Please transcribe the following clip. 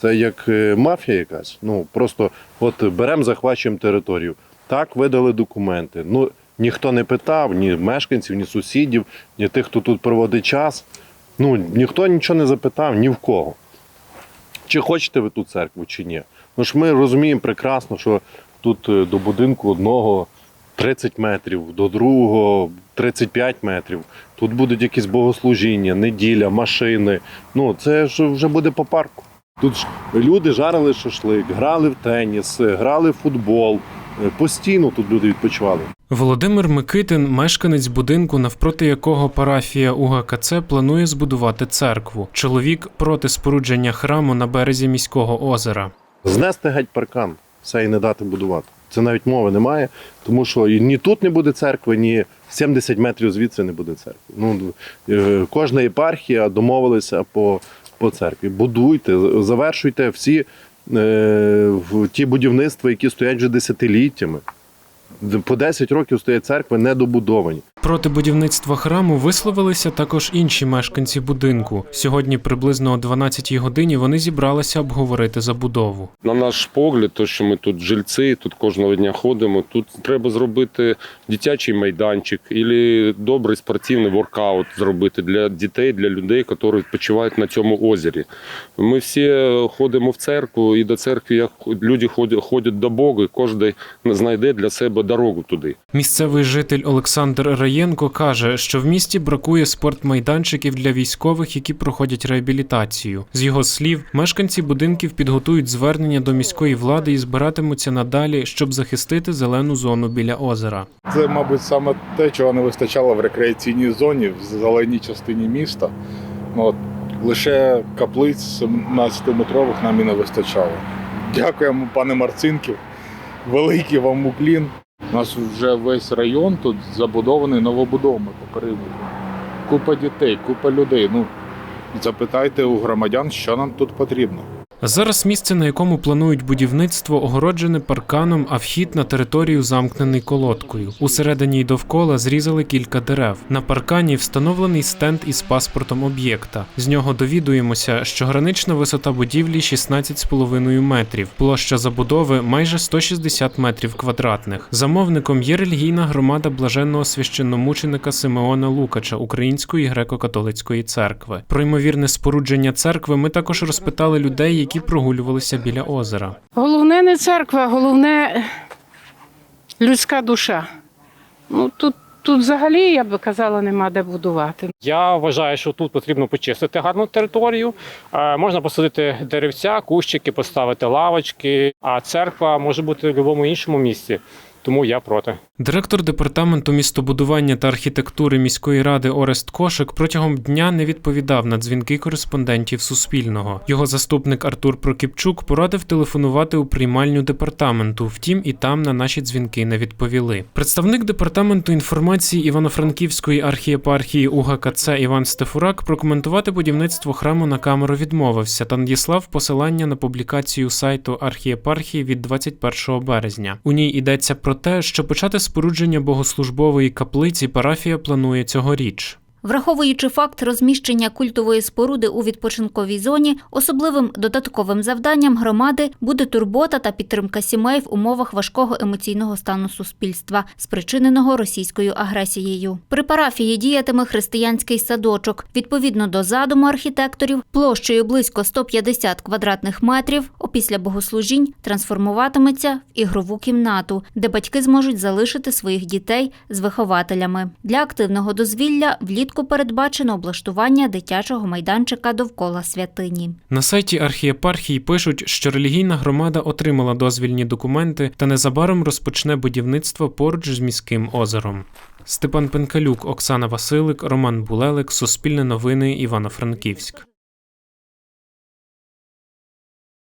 Це як е, мафія якась. Ну просто от беремо, захвачуємо територію. Так видали документи. Ну ніхто не питав, ні мешканців, ні сусідів, ні тих, хто тут проводить час. Ну ніхто нічого не запитав, ні в кого. Чи хочете ви ту церкву, чи ні? Ну ж ми розуміємо прекрасно, що тут е, до будинку одного 30 метрів, до другого 35 метрів. Тут будуть якісь богослужіння, неділя, машини. Ну, це ж вже буде по парку. Тут ж люди жарили шашлик, грали в теніс, грали в футбол. Е, Постійно тут люди відпочивали. Володимир Микитин, мешканець будинку, навпроти якого парафія УГКЦ планує збудувати церкву. Чоловік проти спорудження храму на березі міського озера. Знести геть паркан, все і не дати будувати. Це навіть мови немає, тому що і ні тут не буде церкви, ні 70 метрів звідси не буде церкви. Ну, е, кожна єпархія домовилася по, по церкві. Будуйте, завершуйте всі е, ті будівництва, які стоять вже десятиліттями. По 10 років стоять церкви недобудовані. Проти будівництва храму висловилися також інші мешканці будинку. Сьогодні приблизно о 12-й годині вони зібралися обговорити забудову. На наш погляд, то що ми тут жильці, тут кожного дня ходимо. Тут треба зробити дитячий майданчик або добрий спортивний воркаут зробити для дітей, для людей, які відпочивають на цьому озері. Ми всі ходимо в церкву, і до церкви як люди ходять, ходять до Бога, і кожен знайде для себе дорогу туди. Місцевий житель Олександр Раєнко каже, що в місті бракує спортмайданчиків для військових, які проходять реабілітацію. З його слів, мешканці будинків підготують звернення до міської влади і збиратимуться надалі, щоб захистити зелену зону біля озера. Це, мабуть, саме те, чого не вистачало в рекреаційній зоні, в зеленій частині міста. Ну, от, лише каплиць 17-метрових нам і не вистачало. Дякуємо, пане Марцинків. Великий вам уклін. У нас вже весь район тут забудований новобудовами по периметру. Купа дітей, купа людей. Ну, запитайте у громадян, що нам тут потрібно. Зараз місце, на якому планують будівництво, огороджене парканом, а вхід на територію замкнений колодкою. Усередині й довкола зрізали кілька дерев. На паркані встановлений стенд із паспортом об'єкта. З нього довідуємося, що гранична висота будівлі 16,5 метрів, площа забудови майже 160 метрів квадратних. Замовником є релігійна громада блаженного священномученика Симеона Лукача Української греко-католицької церкви. Про ймовірне спорудження церкви ми також розпитали людей, які прогулювалися біля озера. Головне не церква, головне людська душа. Ну тут, тут взагалі, я би казала, нема де будувати. Я вважаю, що тут потрібно почистити гарну територію. Е, Можна посадити деревця, кущики, поставити лавочки, а церква може бути в будь-якому іншому місці. Тому я проти. Директор департаменту містобудування та архітектури міської ради Орест Кошик протягом дня не відповідав на дзвінки кореспондентів Суспільного. Його заступник Артур Прокіпчук порадив телефонувати у приймальню департаменту. Втім, і там на наші дзвінки не відповіли. Представник департаменту інформації Івано-Франківської архієпархії УГКЦ Іван Стефурак прокоментувати будівництво храму на камеру відмовився та надіслав посилання на публікацію сайту архієпархії від 21 березня. У ній йдеться про те, що почати спорудження богослужбової каплиці парафія планує цьогоріч. Враховуючи факт розміщення культової споруди у відпочинковій зоні, особливим додатковим завданням громади буде турбота та підтримка сімей в умовах важкого емоційного стану суспільства, спричиненого російською агресією. При парафії діятиме християнський садочок. Відповідно до задуму архітекторів, площею близько 150 квадратних метрів, опісля богослужінь трансформуватиметься в ігрову кімнату, де батьки зможуть залишити своїх дітей з вихователями. Для активного дозвілля влітку передбачено облаштування дитячого майданчика довкола святині. На сайті архієпархії пишуть, що релігійна громада отримала дозвільні документи та незабаром розпочне будівництво поруч з міським озером. Степан Пенкалюк, Оксана Василик, Роман Булелик, Суспільне новини, Івано-Франківськ.